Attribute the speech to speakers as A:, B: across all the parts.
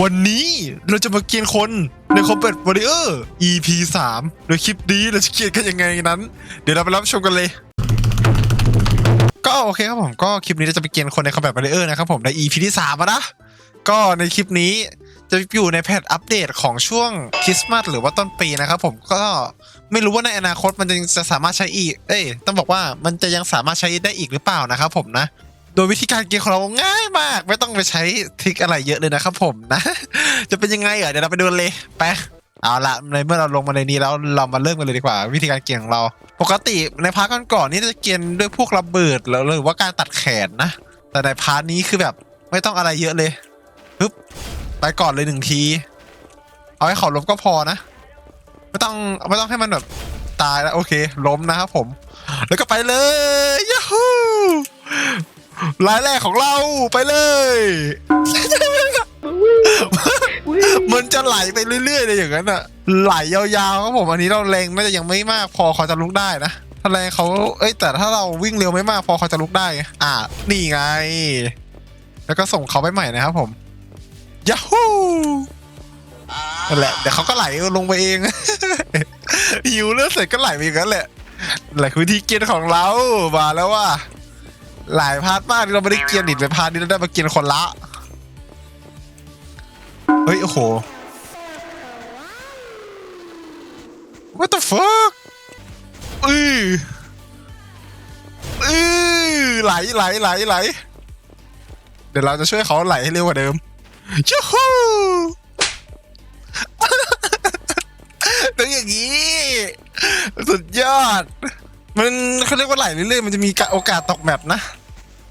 A: วันนี้เราจะมาเกียนคนในคอมเบทวอริเออร์ EP 3โดยคลิปนี้เราจะเกียนกันยังไงนั้น เดี๋ยวเราไปรับชมกันเลย ก็โอเคครับผมก็คลิปนี้เราจะไปเกียนคนในคอมแบทวอริเออร์นะครับผมใน EP ที่3อะนะก็ในคลิปนี้จะอยู่ในแพทอัปเดตของช่วงคริสต์มาสหรือว่าต้นปีนะครับผมก็ไม่รู้ว่าในอนาคตมันจะจะสามารถใช้อีก เอ้ยต้องบอกว่ามันจะยังสามารถใช้ได้อีกหรือเปล่านะครับผมนะ โดยวิธีการเกมของเราง่ายมาก ไม่ต้องไปใช้ทริคอะไรเยอะเลยนะครับผมนะ จะเป็นยังไงเอะเดี๋ยวเราไปดูเลยไปเอาละในเมื่อเราลงมาในนี้แล้วเรามาเริ่มกันเลยดีกว่า วิธีการเกียของเรา ปกติในพาร์ทก่อนๆนี่จะเกียนด้วยพวกระเบิดแล้วหรือว่าการตัดแขนนะ แต่ในพาร์ทนี้คือแบบไม่ต้องอะไรเยอะเลยปึ๊บไปก่อนเลยหนึ่งที เอาให้เขาล้มก็พอนะ ไม่ต้องไม่ต้องให้มันแบบตายแล้วโอเค ล้มนะครับผม แล้วก็ไปเลยยูฮู รายแรกของเราไปเลย มันจะไหลไปเรื่อยๆเลยอย่างนั้นอะไหลยาวๆครับผมอันนี้เราแรงน่าจะยังไม่มากพอเขาจะลุกได้นะถ้าแรงเขาเอ้ยแต่ถ้าเราวิ่งเร็วไม่มากพอเขาจะลุกได้ไงอะนี่ไง แล้วก็ส่งเขาไปใหม่นะครับผมยาฮูนั่นแหละเดี๋ยวเขาก็ไหลลงไปเองหิวเลือดเสร็จก็ไหลไปอย่างนั้นแหละแหละคือวิธีเกียนของเรามาแล้วว่า หลายพาร์ทมากที่เราไม่ได้เกียนอีกเลยพาร์ทนี้เราได้มาเกียนคนละ เฮ้ย โอ้โห what the fuck อืออือไหลไหลไหลไหลเดี๋ยวเราจะช่วยเขาไหลให้เร็วกว่าเดิมยูฮูต้องอย่างนี้ สุดยอด มันเขาเรียกว่าไหลเรื่อยๆมันจะมีโอกาสตกแมปนะ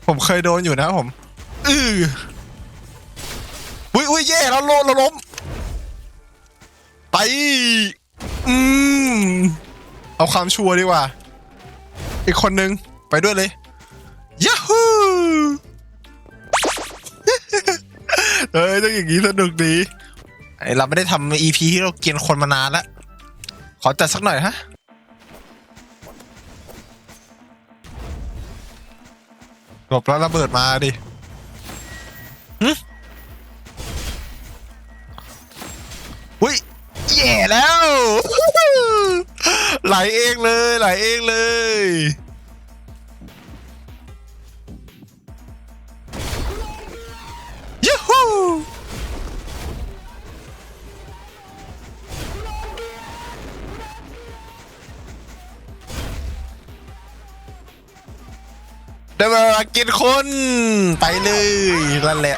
A: ผมเคยโดนอยู่นะผมอืออุ้ยอุ้ยแย่แล้วโลเราล้ม ไป อืมเอาความชัวร์ดีกว่า อีกคนนึง ไปด้วยเลยย a ฮูเฮ้ยต้องอย่างนี้สนุกดีไอเราไม่ได้ทำ EP ที่เราเกียนคนมานานแล้ว ขอจัดสักหน่อยฮะ หลบแล้วระเบิดมาดิหึอุ้ยแย่แล้ว ไหลเองเลย ไหลเองเลย ยูฮู ได้เวลากินคนไปเลยนั่นแหละ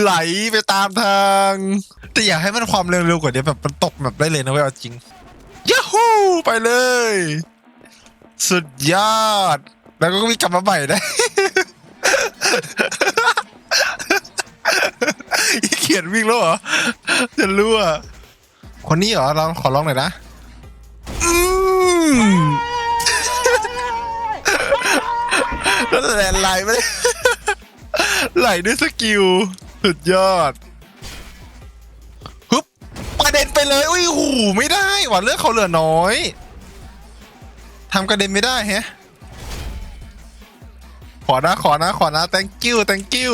A: ไหลไปตามทาง แต่อยากให้มันความเร็วๆกว่านี้แบบมันตกแบบได้เลยนะเว้ยเอาจริงย a ฮูไปเลย สุดยอด แล้วก็วิ่งกลับมาใหม่ได้เขียนวิ่งแล้วเหรอจะรู้อะคนนี้เหรอลองขอลองหน่อยนะ แล้วและไหลไปไหลด้วยสกิล สุดยอดฮึบประเด็นไปเลยอุ้ยหูไม่ได้หว่าเลือกเขาเหลือน้อยทำกระเด็นไม่ได้แฮะขอนะขอนะขอนะ thank you thank you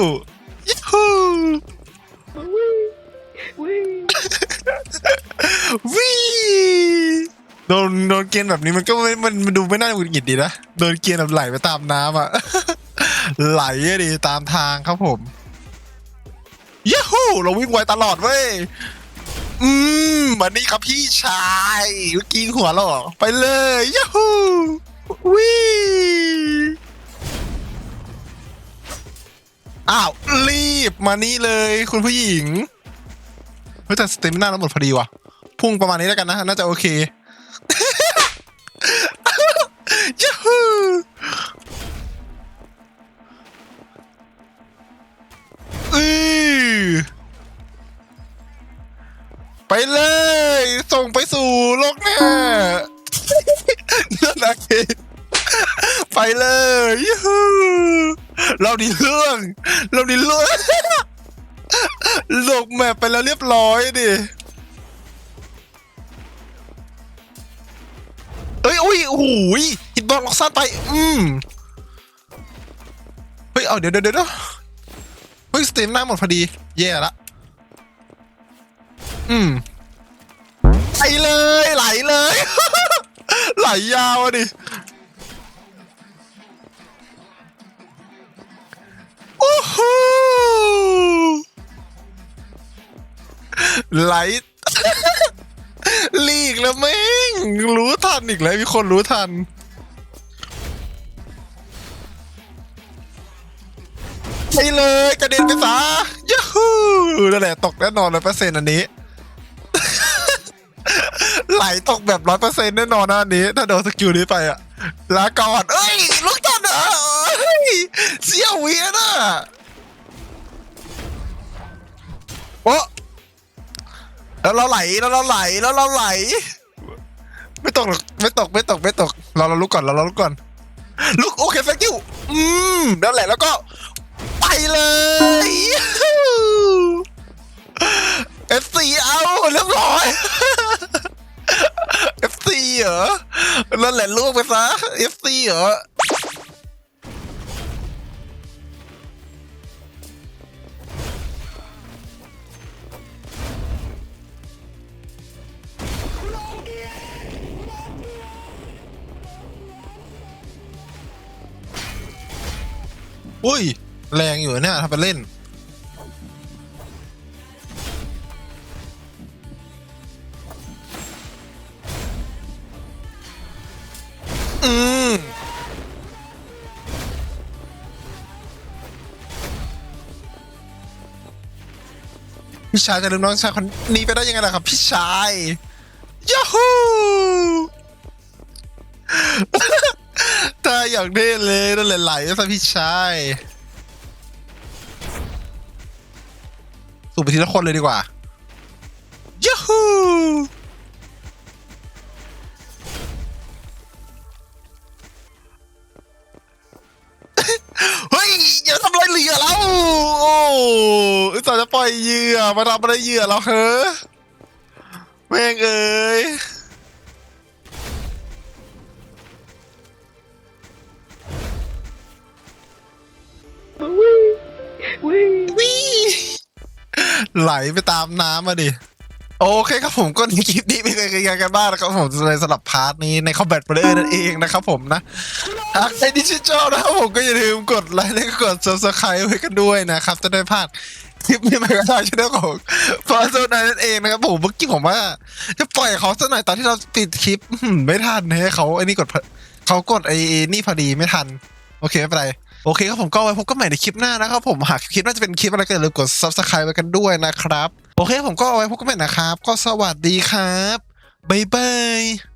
A: ยูฮูวิ โดนโดนเกณฑ์แบบนี้มันก็ไม่มันมันดูไม่น่าหงุดหงิดดีนะโดนเกณฑ์แบบไหลไปตามน้ำอะ ไหลอะดิตามทางครับผมยูฮูเราวิ่งไวตลอดเว้ยอืมวันนี้ครับพี่ชายเมื่อกี้หัวเราเหรอไปเลยยูฮูวิอ้าวรีบมานี่เลยคุณผู้หญิงเฮ้ยแต่สเตมิน่าเราหมดพอดีว่ะ พุ่งประมาณนี้แล้วกันนะ น่าจะโอเค ส่งไปสู่โลกหน้านั่นนะเองไปเลยยูฮูเราดีเรื่องเราดีเรื่องโลกแมปไปแล้วเรียบร้อยดิเอ้ยอุ้ยโอ้โหยฮิตบอลล็อกสั้นไป อืมเฮ้ย เอาเดี๋ยวเดี๋ยวเดี๋ยวฮ้ย สเตมหน้าหมดพอดี แย่ละ อืม ไหลเลยไหลเลย ไหลยาวอะดิ โอ้โหไหล ลีกแล้วแม่งรู้ทันอีกแล้วมีคนรู้ทัน ไปเลยกระเด็นไปซะยูฮูนั่นแหละตกแน่นอนร้อยเปอร์เซ็นต์อันนี้ ไหลตกแบบร้อยเปอร์เซ็นต์แน่นอนนะอันนี้ ถ้าโดนสกิลนี้ไปอะลาก่อนเอ้ยลูกตันอะเอ้ยเสียวเวียนอะโอ้แล้วเราไหลแล้วเราไหลแล้วเราไหล ไม่ตกหรอกไม่ตกไม่ตกไม่ตก เราเราลุกก่อนเราเราลุกก่อนลุกโอเค thank you อืมนั่นแหละแล้วก็ไปเลย FC เอาเรียบร้อย เหรอนั่นแหละลูกไปซะ FC เหรออุ้ย แรงอยู่เนี่ยถ้าไปเล่น พี่ชายจะลืมน้องชายคนนี้ไปได้ยังไงล่ะครับพี่ชายยาฮูถ้าอย่างเท่เลยนั่นแหละไหลซะพี่ชายสูบไปทีละคนเลยดีกว่ายาฮู ตส่าห์จะปล่อยเหยื่อมาทำอะไรเหยื่อเราเฮ้อแม่งเอ้ยวิไหลไปตามน้ำมาดิ โอเคครับผมก็ในคลิปนี้ไม่เคยกันกันบ้างนะครับผมเลยสำหรับพาร์ทนี้ในคอมแบทเบอร์นั่นเองนะครับผมนะหากใครที่ชื่นชอบนะครับผมก็อย่าลืมกดไลค์และกด subscribe ไว้กันด้วยนะครับ จะได้พลาด คลิปนี้ไม่ก็ได้ช่องของฟอร์โซนนั่นเองนะครับผมเมื่อกี้ผมว่า จะปล่อยเขาสักหน่อยตอนที่เราปิดคลิปอื้อหือไม่ทันให้เขาไอ้นี่กดเขากดไอ้นี่พอดีไม่ทัน โอเคไม่เป็นไรโอเคครับผมก็ไว้พบกันใหม่ในคลิปหน้านะครับผมหากคลิปน่าจะเป็นคลิปอะไรก็อย่าลืมกด subscribe ไว้กันด้วยนะครับ โอเคผมก็ไว้พบกันใหม่นะครับ ก็สวัสดีครับบ๊ายบาย